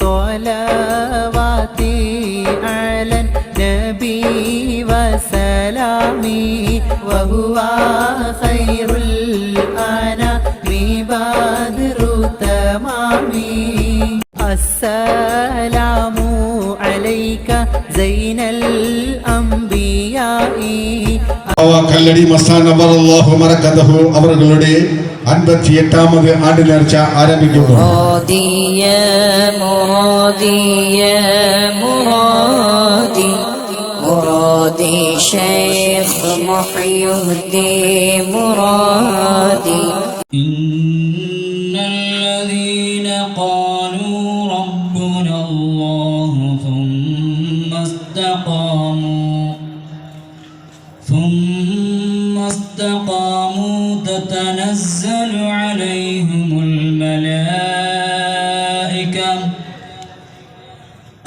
صلواتي على النبي وسلامي وهو خير الأنام بدر تمامي السلام عليك زين الأنبياء കല്ലടി മസ്താൻ നബർ അല്ലാഹു മറക്കതഹു അവരുടെ അൻപത്തി എട്ടാമത് ആണ്ട് നേർച്ച ആരംഭിക്കുന്നു مرادي يا مرادي يا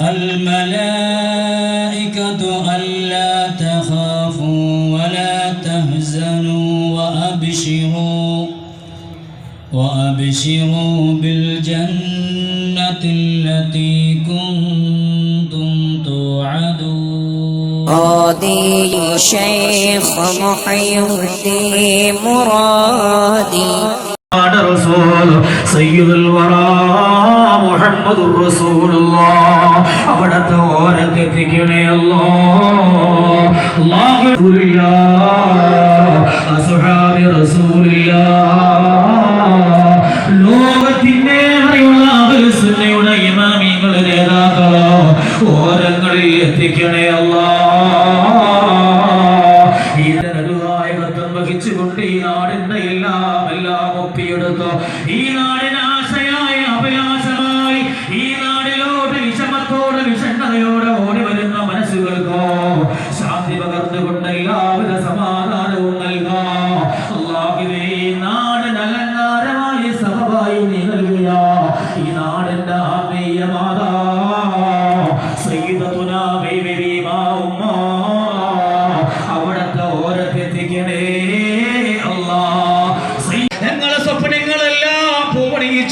الملائكة الملائكة ألا تخافوا ولا تهزنوا وأبشروا وأبشروا بالجنة التي كنتم توعدون. مرادي شيخ محي الدين مرادي. قال رسول سيد الورى. മുഹമ്മദ് അവിടത്തെ ഓരത്തെത്തിക്കണേയല്ലോ. ലോകത്തിന്റെ അറിയുള്ള നേതാക്കളോ ഓരങ്ങളിൽ എത്തിക്കണേ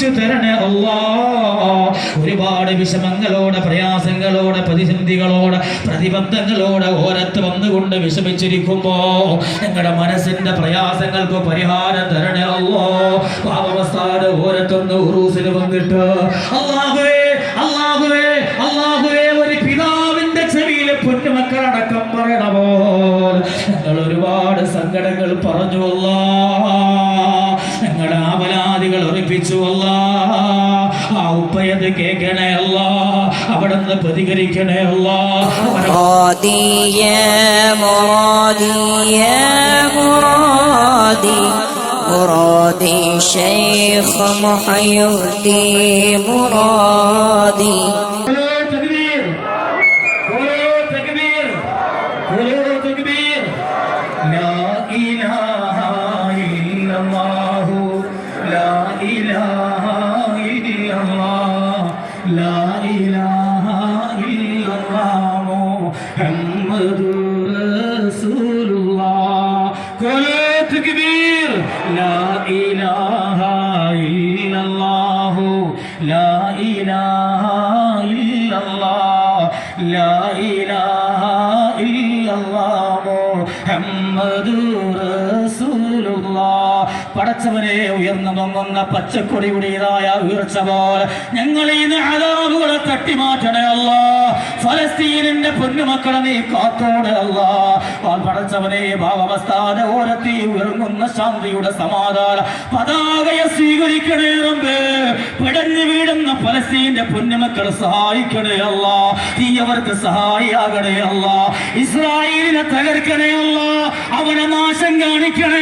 പൂവണിയിച്ചു തരണേ അല്ലാ ഒരുപാട് വിഷമങ്ങളോടെ പ്രയാസങ്ങളോടെ പ്രതിസന്ധികളോടെ പ്രതിബന്ധങ്ങളോടെ ഓരത്ത് വന്നുകൊണ്ട് വിഷമിച്ചിരിക്കുമ്പോ ഞങ്ങളുടെ മനസ്സിന്റെ പ്രയാസങ്ങൾക്ക് പരിഹാരം തരണേ അല്ലോ പാപമസ്ഥാന ഓരത്തൊന്ന് ഉറൂസിന് വന്നിട്ട് അള്ളാഹുവേ പ്രാർത്ഥിച്ചു അല്ലാ ആ ഉപ്പയത് കേൾക്കണേ അല്ലാ അവിടുന്ന് പ്രതികരിക്കണേ അല്ലാ. മുറാദി إله إلا الله لا പടച്ചവനെ ഉയർന്നു പൊങ്ങുന്ന പച്ചക്കൊടിയുടേതായ ഉയർച്ച പോലെ ഞങ്ങൾ ഈ അതാവുകളെ തട്ടിമാറ്റണേ ഫലസ്തീനിന്റെ പൊന്നുമക്കളെ നീ കാത്തോടെ അല്ല. ആ പടച്ചവനെ ഭാവമസ്ഥാന ഓരത്തി ഉയർങ്ങുന്ന ശാന്തിയുടെ സമാധാന പതാകയെ സ്വീകരിക്കണേ പിടഞ്ഞു വീടുന്ന ഫലസ്തീന്റെ പൊന്നുമക്കളെ സഹായിക്കണേ അല്ല. നീ അവർക്ക് സഹായിയാകണേ ഇസ്രായേലിനെ തകർക്കണേ അല്ല. അവനെ നാശം കാണിക്കണേ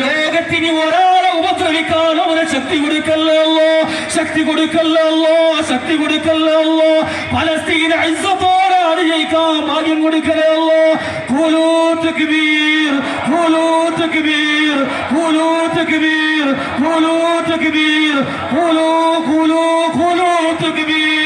ലോകത്തിന് ഒരാളെ ഉപദ്രവിക്കാൻ അവന് ശക്തി കൊടുക്കല്ലോ ശക്തി കൊടുക്കല്ലോ ശക്തി കൊടുക്കല്ലോ പലസ്തീന ഇസ്സത്തോടെ അത് ജയിക്കാൻ ഭാഗ്യം കൊടുക്കലല്ലോ കൂലൂ തക്ബീർ കൂലൂ തക്ബീർ കൂലൂ തക്ബീർ കൂലൂ തക്ബീർ കൂലൂ കൂലൂ കൂലൂ തക്ബീർ.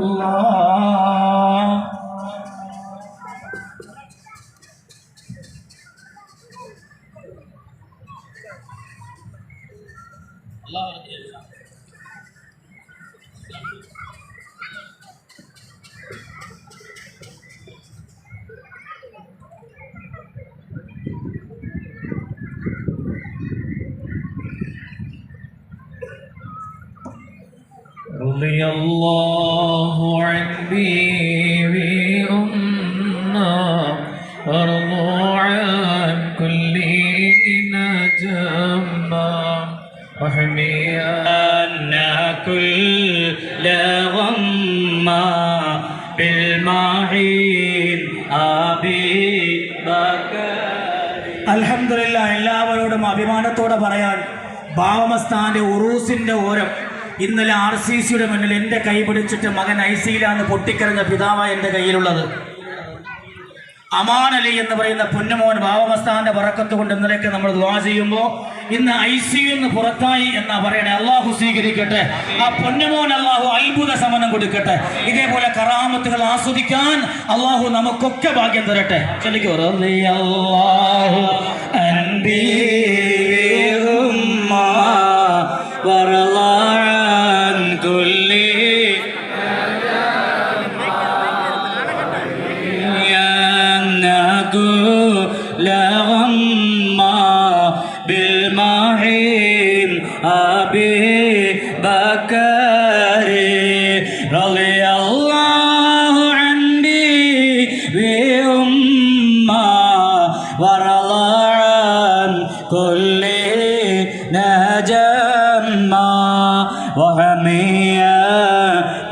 رضي الله عن بيبي أمنا ورضوا عن كل نجمة وحمينا كل غمة بالمعين أبي بكر അൽഹംദുലില്ല എല്ലാവരോടും അഭിമാനത്തോടെ പറയാൻ ബാവമസ്ഥാന്റെ ഉറൂസിന്റെ ഓരം ഇന്നലെ ആർ സി സിയുടെ മുന്നിൽ എന്റെ കൈ പിടിച്ചിട്ട് മകൻ ഐ സിയിലാണ് പൊട്ടിക്കറിഞ്ഞ പിതാവ എന്റെ കയ്യിലുള്ളത്. അമാൻ അലി എന്ന് പറയുന്ന പൊന്നുമോൻ ബാബമസ്താന്റെ പറക്കത്ത് കൊണ്ട് ഇന്നലെയൊക്കെ നമ്മൾ ദ്വാ ചെയ്യുമ്പോൾ ഇന്ന് ഐ സി എന്ന് പുറത്തായി എന്നാ പറയണേ. അള്ളാഹു സ്വീകരിക്കട്ടെ. ആ പൊന്നുമോൻ അള്ളാഹു അത്ഭുത സമനം കൊടുക്കട്ടെ. ഇതേപോലെ കറാമത്തുകൾ ആസ്വദിക്കാൻ അള്ളാഹു നമുക്കൊക്കെ ഭാഗ്യം തരട്ടെ. ചൊല്ലിക്കോ റളിയല്ലാഹു അൻബി الحمد لله يا نقول لغما بالمعين أبي بكر رضي الله عني بأمة ورضى عن كل نجمة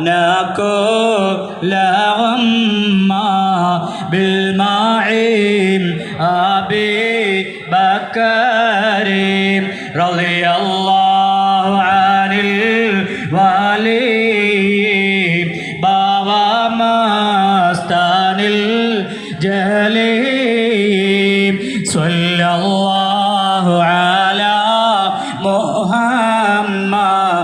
نكو لغما